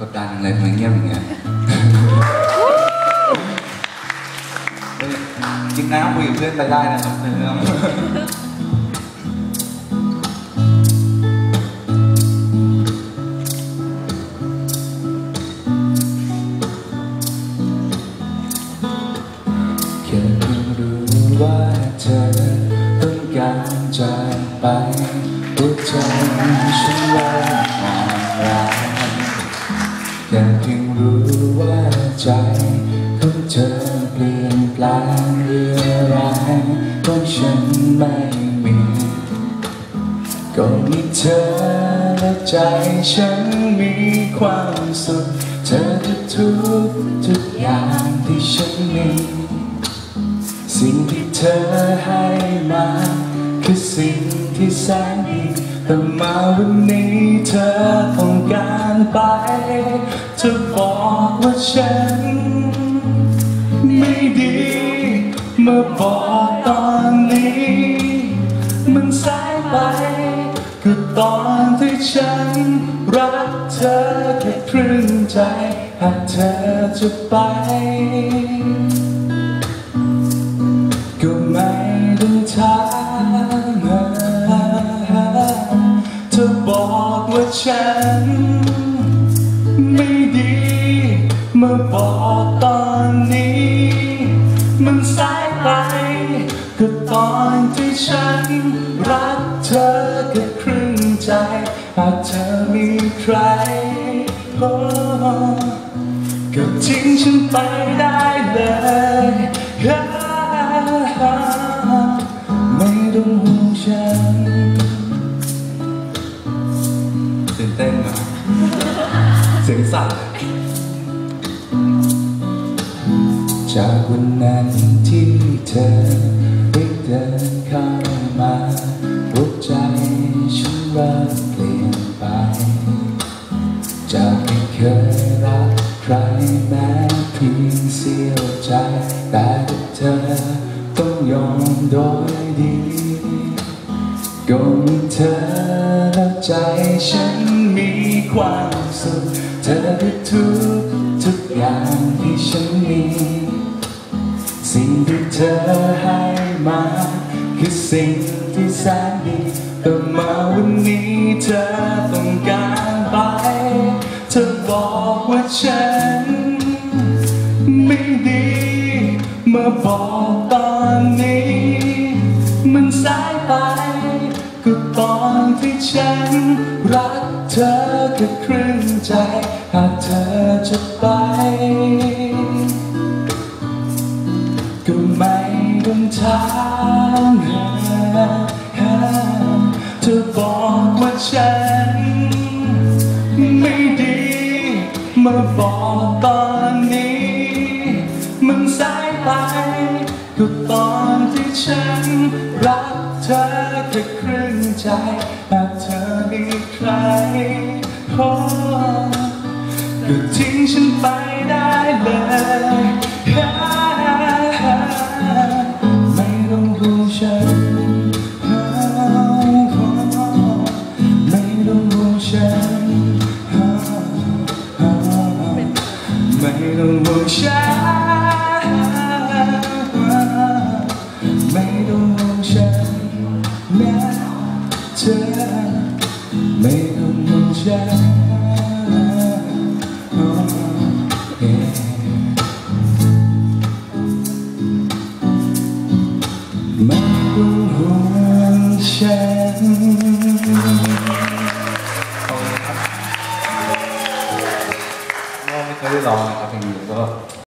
กดดันอะไรทำไมเงียบอย่างเงี้ยเฮ้ยกินน้ำคุยกับเพื่อนไปได้นะครับเพื่อนแค่เพิ่งรู้ว่าเธอต้องการจากไปหัวใจฉันว่าอ่อนล้า แค่เพียงรู้ว่าใจของเธอเปลี่ยนแปลงเรื่อรายของฉันไม่มีก็มีเธอและใจฉันมีความสุขเธอทุกทุกทุกอย่างที่ฉันมีสิ่งที่เธอให้มาคือสิ่งที่แสนดี แต่มาวันนี้เธอต้องการไปเธอบอกว่าฉัน ไม่ดีเมื่อบอกตอนนี้ มันสายไปก็ตอนที่ฉัน รักเธอแค่ครึ่งใจ หากเธอจะไป บอกว่าฉัน ไม่ดีเมื่อบอกตอนนี้ มันสายไปก็ตอนที่ฉัน รักเธอแค่ครึ่งใจหากเธอมีใครโอ้ก็ทิ้งฉันไปได้เลยไม่ต้องห่วงฉัน ตื่นเต้นนะเสียงสั่นจากวันนั้นที่เธอได้เดินเข้ามาหัวใจฉันเริ่มเปลี่ยนไป จากไม่เคยรักใครแม้เพียงเสี้ยวใจ แต่เธอต้องยอมโดยดีก็มีเธอ ใจฉันมีความสุข เธอคือทุกทุกอย่างที่ฉันมี สิ่งที่เธอให้มาคือสิ่งที่แสนดีแต่มาวันนี้เธอต้องการไป เธอบอกว่าฉัน ไม่ดีเมื่อบอกตอนนี้ มันสายไป ก็ตอนที่ฉันรักเธอแค่ครึ่งใจ หากเธอจะไป ก็ไม่ต้องถามเธอบอกว่าฉัน ไม่ดีเมื่อบอกตอนนี้ มันสายไปก็ตอนที่ ฉันรักเธอแค่ครึ่งใจหากเธอมีใครโอ้ก็ทิ้งฉันไปได้เลยไม่ต้องห่วงฉันไม่ต้องห่วงฉันไม่ต้องห่วงฉัน ต้องห่วงฉันไม่ต้องห่วงฉันก็ไม่เ